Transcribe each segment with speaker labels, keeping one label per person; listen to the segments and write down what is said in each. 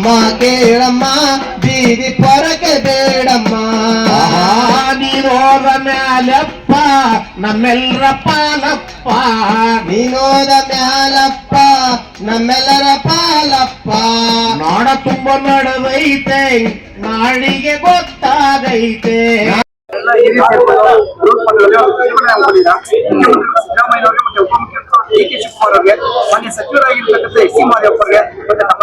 Speaker 1: ಅಮ್ಮ ಕೇಳಮ್ಮ ಬೀದಿ ಪೊರಕೆ ಬೇಡಮ್ಮ.
Speaker 2: ನೀನೋದ ಮ್ಯಾಲಪ್ಪ ನಮ್ಮೆಲ್ಲರ ಪಾಲಪ್ಪ.
Speaker 1: ನೀನೋದ ಮ್ಯಾಲಪ್ಪ ನಮ್ಮೆಲ್ಲರ ಪಾಲಪ್ಪ.
Speaker 2: ನಾಡ ತುಂಬ ನಡೆದೈತೆ ನಾಡಿಗೆ ಗೊತ್ತಾಗೈತೆ.
Speaker 3: ಡಿ ಕೆ ಶಿವಕುಮಾರ್ ಅವರಿಗೆ ಮಾನ್ಯ ಸಚಿವರಾಗಿರ್ತಕ್ಕಂಥ ಎಸ್ ಸಿ ಮಾದೇವಪ್ಪರಿಗೆ ಮತ್ತೆ ನಮ್ಮ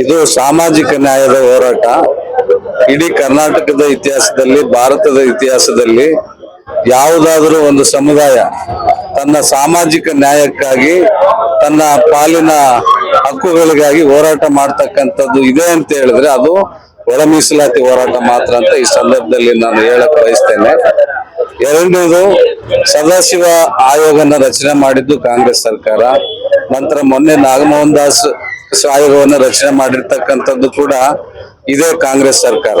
Speaker 4: ಇದು ಸಾಮಾಜಿಕ ನ್ಯಾಯದ ಹೋರಾಟ. ಇಡೀ ಕರ್ನಾಟಕದ ಇತಿಹಾಸದಲ್ಲಿ, ಭಾರತದ ಇತಿಹಾಸದಲ್ಲಿ ಯಾವುದಾದರೂ ಒಂದು ಸಮುದಾಯ ತನ್ನ ಸಾಮಾಜಿಕ ನ್ಯಾಯಕ್ಕಾಗಿ, ತನ್ನ ಪಾಲಿನ ಹಕ್ಕುಗಳಿಗಾಗಿ ಹೋರಾಟ ಮಾಡ್ತಕ್ಕಂಥದ್ದು ಇದೆ ಅಂತ ಹೇಳಿದ್ರೆ ಅದು ಒಳ ಮೀಸಲಾತಿ ಹೋರಾಟ ಮಾತ್ರ ಅಂತ ಈ ಸಂದರ್ಭದಲ್ಲಿ ನಾನು ಹೇಳಕ್ ಬಯಸ್ತೇನೆ. ಎರಡನೇದು ಸದಾಶಿವ ಆಯೋಗನ ರಚನೆ ಮಾಡಿದ್ದು ಕಾಂಗ್ರೆಸ್ ಸರ್ಕಾರ. ನಂತರ ಮೊನ್ನೆ ನಾಗಮೋಹನ್ ದಾಸ್ ಆಯೋಗವನ್ನು ರಚನೆ ಮಾಡಿರ್ತಕ್ಕಂಥದ್ದು ಕೂಡ ಇದೇ ಕಾಂಗ್ರೆಸ್ ಸರ್ಕಾರ.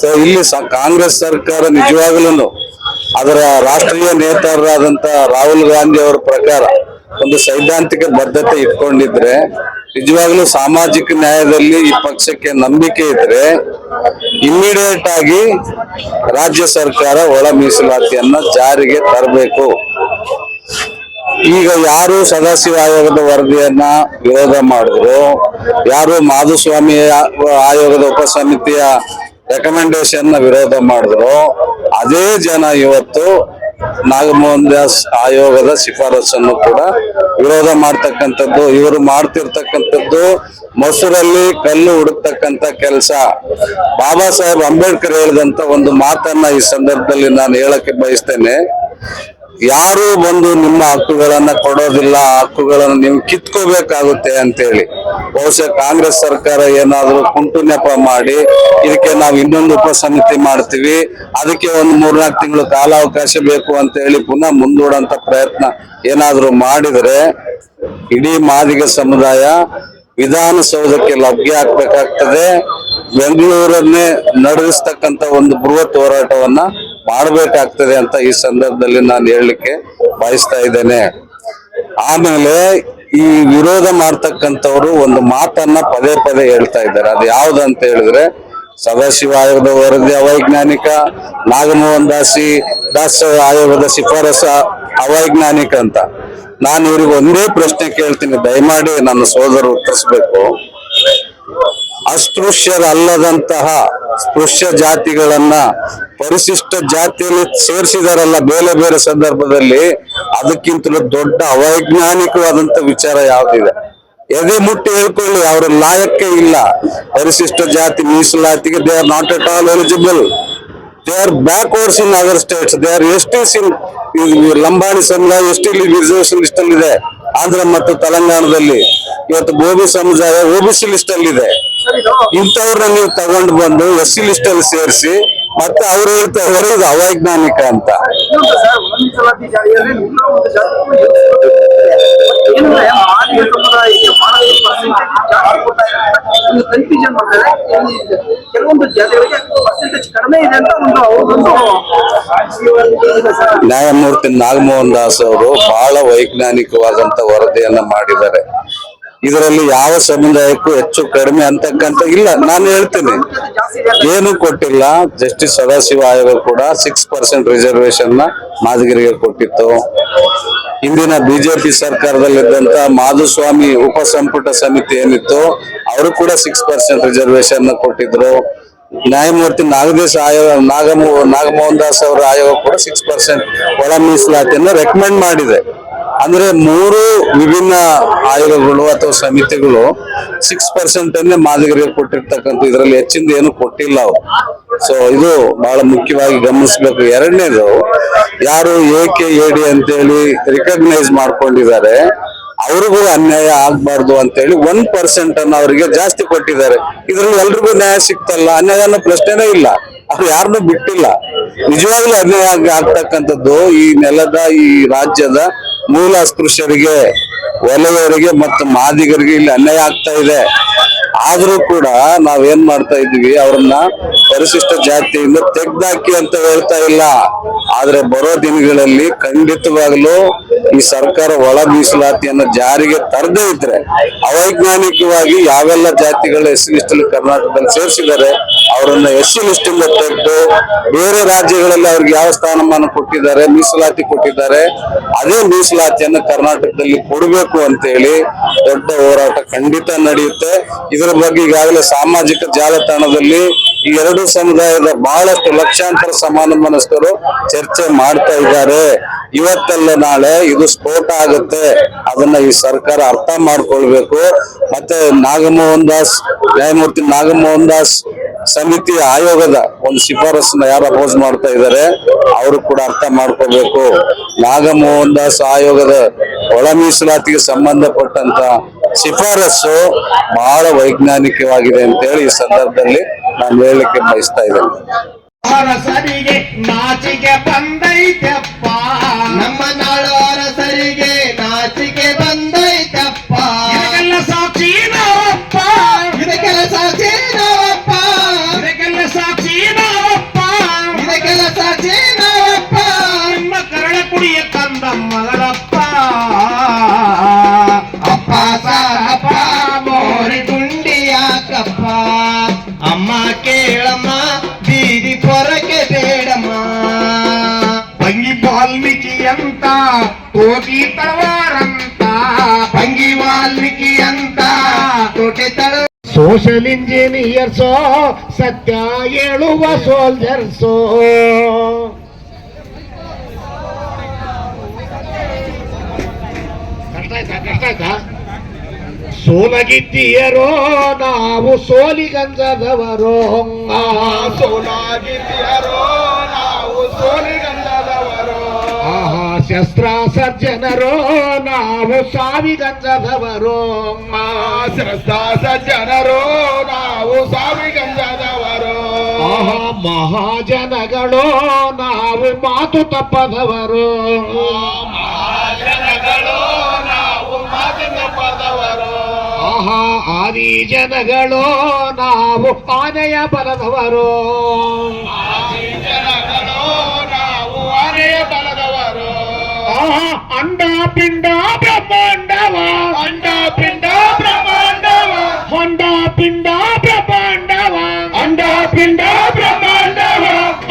Speaker 4: ಸೊ ಇಲ್ಲಿ ಕಾಂಗ್ರೆಸ್ ಸರ್ಕಾರ ನಿಜವಾಗ್ಲೂ ಅದರ ರಾಷ್ಟ್ರೀಯ ನೇತಾರರಾದಂತ ರಾಹುಲ್ ಗಾಂಧಿ ಅವರ ಪ್ರಕಾರ ಒಂದು ಸೈದ್ಧಾಂತಿಕ ಬದ್ಧತೆ ಇಟ್ಕೊಂಡಿದ್ರೆ ನಿಜವಾಗ್ಲೂ ಸಾಮಾಜಿಕ ನ್ಯಾಯದಲ್ಲಿ ಈ ಪಕ್ಷಕ್ಕೆ ನಂಬಿಕೆ ಇದ್ರೆ ಇಮಿಡಿಯೇಟ್ ಆಗಿ ರಾಜ್ಯ ಸರ್ಕಾರ ಒಳ ಮೀಸಲಾತಿಯನ್ನ ಜಾರಿಗೆ ತರಬೇಕು. ಈಗ ಯಾರು ಸದಾಶಿವ ಆಯೋಗದ ವರದಿಯನ್ನ ವಿರೋಧ ಮಾಡಿದ್ರು, ಯಾರು ಮಾಧುಸ್ವಾಮಿ ಆಯೋಗದ ಆಯೋಗದ ಉಪಸಮಿತಿಯ ರೆಕಮೆಂಡೇಶನ್ ವಿರೋಧ ಮಾಡಿದ್ರು, ಅದೇ ಜನ ಇವತ್ತು ನಾಗಮೋಹನ್ ದಾಸ್ ಆಯೋಗದ ಶಿಫಾರಸನ್ನು ಕೂಡ ವಿರೋಧ ಮಾಡ್ತಕ್ಕಂಥದ್ದು, ಇವರು ಮಾಡ್ತಿರ್ತಕ್ಕಂಥದ್ದು ಮೊಸರಲ್ಲಿ ಕಲ್ಲು ಹುಡುಕ್ತಕ್ಕಂಥ ಕೆಲಸ. ಬಾಬಾ ಸಾಹೇಬ್ ಅಂಬೇಡ್ಕರ್ ಹೇಳಿದಂತ ಒಂದು ಮಾತನ್ನ ಈ ಸಂದರ್ಭದಲ್ಲಿ ನಾನು ಹೇಳಕ್ಕೆ ಬಯಸ್ತೇನೆ. ಯಾರು ಬಂದು ನಿಮ್ಮ ಹಕ್ಕುಗಳನ್ನ ಕೊಡೋದಿಲ್ಲ ಹಕ್ಕುಗಳನ್ನು ನೀವು ಕಿತ್ಕೋಬೇಕಾಗುತ್ತೆ ಅಂತೇಳಿ. ಬಹುಶಃ ಕಾಂಗ್ರೆಸ್ ಸರ್ಕಾರ ಏನಾದರೂ ಕುಂಟು ನೆಪ ಮಾಡಿ, ಇದಕ್ಕೆ ನಾವು ಇನ್ನೊಂದು ಉಪಸಮಿತಿ ಮಾಡ್ತೀವಿ. ಅದಕ್ಕೆ ಒಂದು ಮೂರ್ನಾಲ್ಕು ತಿಂಗಳು ಕಾಲಾವಕಾಶ ಬೇಕು ಅಂತ ಹೇಳಿ ಪುನಃ ಮುಂದೂಡಂತ ಪ್ರಯತ್ನ ಏನಾದರೂ ಮಾಡಿದ್ರೆ ಇಡೀ ಮಾದಿಗ ಸಮುದಾಯ ವಿಧಾನಸೌಧಕ್ಕೆ ಲಭ್ಯ ಆಗ್ಬೇಕಾಗ್ತದೆ. ಬೆಂಗಳೂರನ್ನೇ ನಡೆಸ್ತಕ್ಕಂತ ಒಂದು ಬೃಹತ್ ಹೋರಾಟವನ್ನ ಮಾಡಬೇಕಾಗ್ತದೆ ಅಂತ ಈ ಸಂದರ್ಭದಲ್ಲಿ ನಾನು ಹೇಳಲಿಕ್ಕೆ ಬಯಸ್ತಾ ಇದ್ದೇನೆ. ಆಮೇಲೆ ಈ ವಿರೋಧ ಮಾಡ್ತಕ್ಕಂಥವ್ರು ಒಂದು ಮಾತನ್ನ ಪದೇ ಪದೇ ಹೇಳ್ತಾ ಇದ್ದಾರೆ. ಅದು ಯಾವ್ದಂತ ಹೇಳಿದ್ರೆ ಸದಾಶಿವ ಆಯೋಗದ ವರದಿ ಅವೈಜ್ಞಾನಿಕ, ನಾಗಮೋಹನ್ ದಾಸಿ, ದಾಸ್ ಆಯೋಗದ ಶಿಫಾರಸ ಅವೈಜ್ಞಾನಿಕ ಅಂತ. ನಾನು ಇವ್ರಿಗೆ ಒಂದೇ ಪ್ರಶ್ನೆ ಕೇಳ್ತೀನಿ. ದಯಮಾಡಿ ನನ್ನ ಸೋದರರು ಉತ್ತರಿಸ್ಬೇಕು. ಅಸ್ಪೃಶ್ಯರಲ್ಲದಂತಹ ಸ್ಪೃಶ್ಯ ಜಾತಿಗಳನ್ನ ಪರಿಶಿಷ್ಟ ಜಾತಿಯಲ್ಲಿ ಸೇರಿಸಿದಾರಲ್ಲ ಬೇರೆ ಬೇರೆ ಸಂದರ್ಭದಲ್ಲಿ ಅದಕ್ಕಿಂತಲೂ ದೊಡ್ಡ ಅವೈಜ್ಞಾನಿಕವಾದಂತ ವಿಚಾರ ಯಾವ್ದಿದೆ? ಎದೆ ಮುಟ್ಟಿ ಹೇಳ್ಕೊಳ್ಳಿ ಅವರ ಲಾಯಕ್ಕೆ ಇಲ್ಲ. ಪರಿಶಿಷ್ಟ ಜಾತಿ ಮೀಸಲಾತಿಗೆ they are not at all eligible they are backwards in other states they are S T ಸಿನ್ ಲಂಬಾಣಿ ಸಮುದಾಯ ಎಸ್ ಟಿ ರಿಸರ್ವೇಶನ್ ಲಿಸ್ಟ್ ಅಲ್ಲಿ ಇದೆ ಆಂಧ್ರ ಮತ್ತು ತೆಲಂಗಾಣದಲ್ಲಿ. ಇವತ್ತು ಬೋಬಿ ಸಮುದಾಯ ಓಬಿಸಿ ಲಿಸ್ಟ್ ಅಲ್ಲಿ ಇದೆ ಇಂಥವ್ರನ್ನ ನೀವು ತಗೊಂಡು ಬಂದು ಎಸ್ ಸಿ ಲಿಸ್ಟ್ ಅಲ್ಲಿ ಸೇರಿಸಿ ಮತ್ತೆ ಅವ್ರು ಹೇಳ್ತಾ ಇದಾರೆ ಇದು ಅವೈಜ್ಞಾನಿಕ ಅಂತ
Speaker 3: ಕನ್ಫ್ಯೂಷನ್ ಮಾಡ್ತಾರೆ ಕೆಲವೊಂದು ಜಾತಿಗಳಿಗೆ ಪರ್ಸೆಂಟೇಜ್ ಕಡಿಮೆ ಇದೆ ಒಂದು
Speaker 4: ನ್ಯಾಯಮೂರ್ತಿ ನಾಗಮೋಹನ್ ದಾಸ್ ಅವರು ಬಹಳ ವೈಜ್ಞಾನಿಕವಾದಂತ ವರದಿಯನ್ನ ಮಾಡಿದ್ದಾರೆ ಇದರಲ್ಲಿ ಯಾವ ಸಮುದಾಯಕ್ಕೂ ಹೆಚ್ಚು ಕಡಿಮೆ ಅಂತಕ್ಕಂಥ ಇಲ್ಲ. ನಾನು ಹೇಳ್ತೀನಿ, ಏನು ಕೊಟ್ಟಿಲ್ಲ. ಜಸ್ಟಿಸ್ ಸದಾಶಿವ ಆಯೋಗ ಕೂಡ ಸಿಕ್ಸ್ ಪರ್ಸೆಂಟ್ ರಿಸರ್ವೇಶನ್ನ ಮಾದಗಿರಿಗೆ ಕೊಟ್ಟಿತ್ತು. ಹಿಂದಿನ ಬಿಜೆಪಿ ಸರ್ಕಾರದಲ್ಲಿದ್ದಂತ ಮಾಧುಸ್ವಾಮಿ ಉಪ ಸಂಪುಟ ಸಮಿತಿ ಏನಿತ್ತು, ಅವರು ಕೂಡ ಸಿಕ್ಸ್ ಪರ್ಸೆಂಟ್ ರಿಸರ್ವೇಶನ್ನ ಕೊಟ್ಟಿದ್ರು. ನ್ಯಾಯಮೂರ್ತಿ ನಾಗದೇಶ್ ಆಯೋಗ, ನಾಗಮೋ, ನಾಗಮೋಹನ್ ದಾಸ್ ಅವರ ಆಯೋಗ ಕೂಡ ಸಿಕ್ಸ್ ಪರ್ಸೆಂಟ್ ಒಳ ಮೀಸಲಾತಿಯನ್ನು ರೆಕಮೆಂಡ್ ಮಾಡಿದೆ. ಅಂದ್ರೆ ಮೂರು ವಿಭಿನ್ನ ಆಯೋಗಗಳು ಅಥವಾ ಸಮಿತಿಗಳು ಸಿಕ್ಸ್ ಪರ್ಸೆಂಟ್ ಅನ್ನೇ ಮಾದಿಗರಿಗೆ ಕೊಟ್ಟಿರ್ತಕ್ಕಂಥ ಇದರಲ್ಲಿ ಹೆಚ್ಚಿಂದ ಏನು ಕೊಟ್ಟಿಲ್ಲ ಅವರು. ಸೊ ಇದು ಬಹಳ ಮುಖ್ಯವಾಗಿ ಗಮನಿಸಬೇಕು. ಎರಡನೇದು, ಯಾರು ಎ ಕೆ ಎ ಡಿ ಅಂತೇಳಿ ರಿಕಗ್ನೈಸ್ ಮಾಡ್ಕೊಂಡಿದ್ದಾರೆ, ಅವ್ರಿಗೂ ಅನ್ಯಾಯ ಆಗ್ಬಾರ್ದು ಅಂತೇಳಿ ಒನ್ ಪರ್ಸೆಂಟ್ ಅನ್ನ ಅವರಿಗೆ ಜಾಸ್ತಿ ಕೊಟ್ಟಿದ್ದಾರೆ. ಇದ್ರಲ್ಲಿ ಎಲ್ರಿಗೂ ನ್ಯಾಯ ಸಿಗ್ತಲ್ಲ ಅನ್ಯಾಯ ಅನ್ನೋ ಪ್ರಶ್ನೆನೇ ಇಲ್ಲ. ಅವ್ರು ಯಾರನ್ನೂ ಬಿಟ್ಟಿಲ್ಲ. ನಿಜವಾಗ್ಲೂ ಅನ್ಯಾಯ ಆಗ್- ಆಗ್ತಕ್ಕಂಥದ್ದು ಈ ನೆಲದ, ಈ ರಾಜ್ಯದ ಮೂಲ ಅಸ್ಪೃಶ್ಯರಿಗೆ ಒಲೆಯವರಿಗೆ ಮತ್ತು ಮಾದಿಗರಿಗೆ ಇಲ್ಲಿ ಅನ್ಯಾಯ ಆಗ್ತಾ ಇದೆ. ಆದ್ರೂ ಕೂಡ ನಾವೇನ್ ಮಾಡ್ತಾ ಇದ್ದೀವಿ, ಅವ್ರನ್ನ ಪರಿಶಿಷ್ಟ ಜಾತಿಯಿಂದ ತೆಗ್ದಾಕಿ ಅಂತ ಹೇಳ್ತಾ ಇಲ್ಲ. ಆದ್ರೆ ಬರೋ ದಿನಗಳಲ್ಲಿ ಖಂಡಿತವಾಗ್ಲೂ ಈ ಸರ್ಕಾರ ಒಳ ಮೀಸಲಾತಿಯನ್ನು ಜಾರಿಗೆ ತರದೇ ಇದ್ರೆ ಅವೈಜ್ಞಾನಿಕವಾಗಿ ಯಾವೆಲ್ಲ ಜಾತಿಗಳ ಎಸ್ ಸಿ ಕರ್ನಾಟಕದಲ್ಲಿ ಸೇರಿಸಿದ್ದಾರೆ, ಅವರನ್ನ ಎಸ್ ಸಿ ಲಿಸ್ಟ್ ತೆಗೆದು ಬೇರೆ ರಾಜ್ಯಗಳಲ್ಲಿ ಅವ್ರಿಗೆ ಯಾವ ಸ್ಥಾನಮಾನ ಕೊಟ್ಟಿದ್ದಾರೆ, ಮೀಸಲಾತಿ ಕೊಟ್ಟಿದ್ದಾರೆ, ಅದೇ ಮೀಸಲಾತಿಯನ್ನು ಕರ್ನಾಟಕದಲ್ಲಿ ಕೊಡಬೇಕು ಅಂತ ಹೇಳಿ ದೊಡ್ಡ ಹೋರಾಟ ಖಂಡಿತ ನಡೆಯುತ್ತೆ. ಇದರ ಬಗ್ಗೆ ಈಗಾಗಲೇ ಸಾಮಾಜಿಕ ಜಾಲತಾಣದಲ್ಲಿ ಈ ಎರಡು ಸಮುದಾಯದ ಬಹಳಷ್ಟು ಲಕ್ಷಾಂತರ ಸಮಾನ ಮನಸ್ಕರು ಚರ್ಚೆ ಮಾಡ್ತಾ ಇದ್ದಾರೆ. ಇವತ್ತಲ್ಲ ನಾಳೆ ಇದು ಸ್ಫೋಟ ಆಗುತ್ತೆ. ಅದನ್ನ ಈ ಸರ್ಕಾರ ಅರ್ಥ ಮಾಡ್ಕೊಳ್ಬೇಕು. ಮತ್ತೆ ನಾಗಮೋಹನ್ ದಾಸ್, ನ್ಯಾಯಮೂರ್ತಿ ನಾಗಮೋಹನ್ ದಾಸ್ ಸಮಿತಿ ಆಯೋಗದ ಒಂದು ಶಿಫಾರಸನ್ನ ಯಾರು ಅಪೋಸ್ ಮಾಡ್ತಾ ಇದ್ದಾರೆ, ಅವರು ಕೂಡ ಅರ್ಥ ಮಾಡ್ಕೋಬೇಕು ನಾಗಮೋಹನ್ ದಾಸ್ ಆಯೋಗದ ಒಳ ಮೀಸಲಾತಿಗೆ ಸಂಬಂಧಪಟ್ಟಂತ ಶಿಫಾರಸ್ಸು ಬಹಳ ವೈಜ್ಞಾನಿಕವಾಗಿದೆ ಅಂತ ಹೇಳಿ ಈ ಸಂದರ್ಭದಲ್ಲಿ ನಾನು ಹೇಳಲಿಕ್ಕೆ ಬಯಸ್ತಾ ಇದ್ದೇನೆ.
Speaker 2: ಸೋಷಲ್ ಇಂಜಿನಿಯರ್ಸೋ ಸತ್ಯ ಹೇಳುವ ಸೋಲ್ಜರ್ಸೋ ಕಷ್ಟ ಆಯ್ತಾ ಕಷ್ಟ ಆಯ್ತಾ ಸೋಲಗಿದ್ದೀಯರೋ ನಾವು ಸೋಲಿಗಂಜದವರೋ ಸೋಲಾಗಿದ್ದೀಯರೋ ಆಹಾ ಶಸ್ತ್ರ ನಾವು ಸಾವಿಗಂಜದವರೋ ಶಸ್ತ್ರ ಸರ್ಜನರೋ ನಾವು ಸಾವಿಗಂಜದವರೋ. ಮಹಾಜನಗಳೋ ನಾವು ಮಾತು ತಪ್ಪದವರು. ಆಹಾ ಆದಿ ಜನಗಳು ನಾವು ಆನೆಯ ಬಲದವರು. ಅಂಡ ಪಿಂಡ ಬ್ರಹ್ಮಾಂಡವ. ಅಂಡ ಪಿಂಡ ಬ್ರಹ್ಮಾಂಡವ. ಹೊಂಡ ಪಿಂಡ ಬ್ರಹ್ಮಾಂಡವ. ಅಂಡ ಪಿಂಡ ಬ್ರಹ್ಮಾಂಡವ.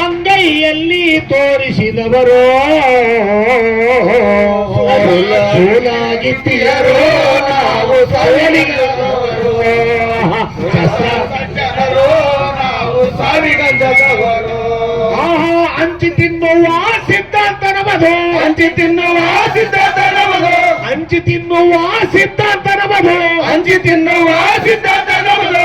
Speaker 2: ಅಂಗೈಯಲ್ಲಿ ತೋರಿಸಿದವರು. ಸೋಲಾಗಿದ್ದೀಯರೋ ನಾವು ಸೋಲಿಗರು ನಾವು ಸಾವಿಗಂಧದವರು ಆಹಾ ಹಂಚಿ ತಿನ್ನುವ ಸಿದ್ಧಾಂತ ನಮದು ಹಂಚಿ ತಿನ್ನುವ ಸಿದ್ಧಾಂತ ನಮದು ಹಂಚಿ ತಿನ್ನುವ ಸಿದ್ಧಾಂತ ನಮದು ಹಂಚಿ ತಿನ್ನುವ ಸಿದ್ಧಾಂತ ನಮದು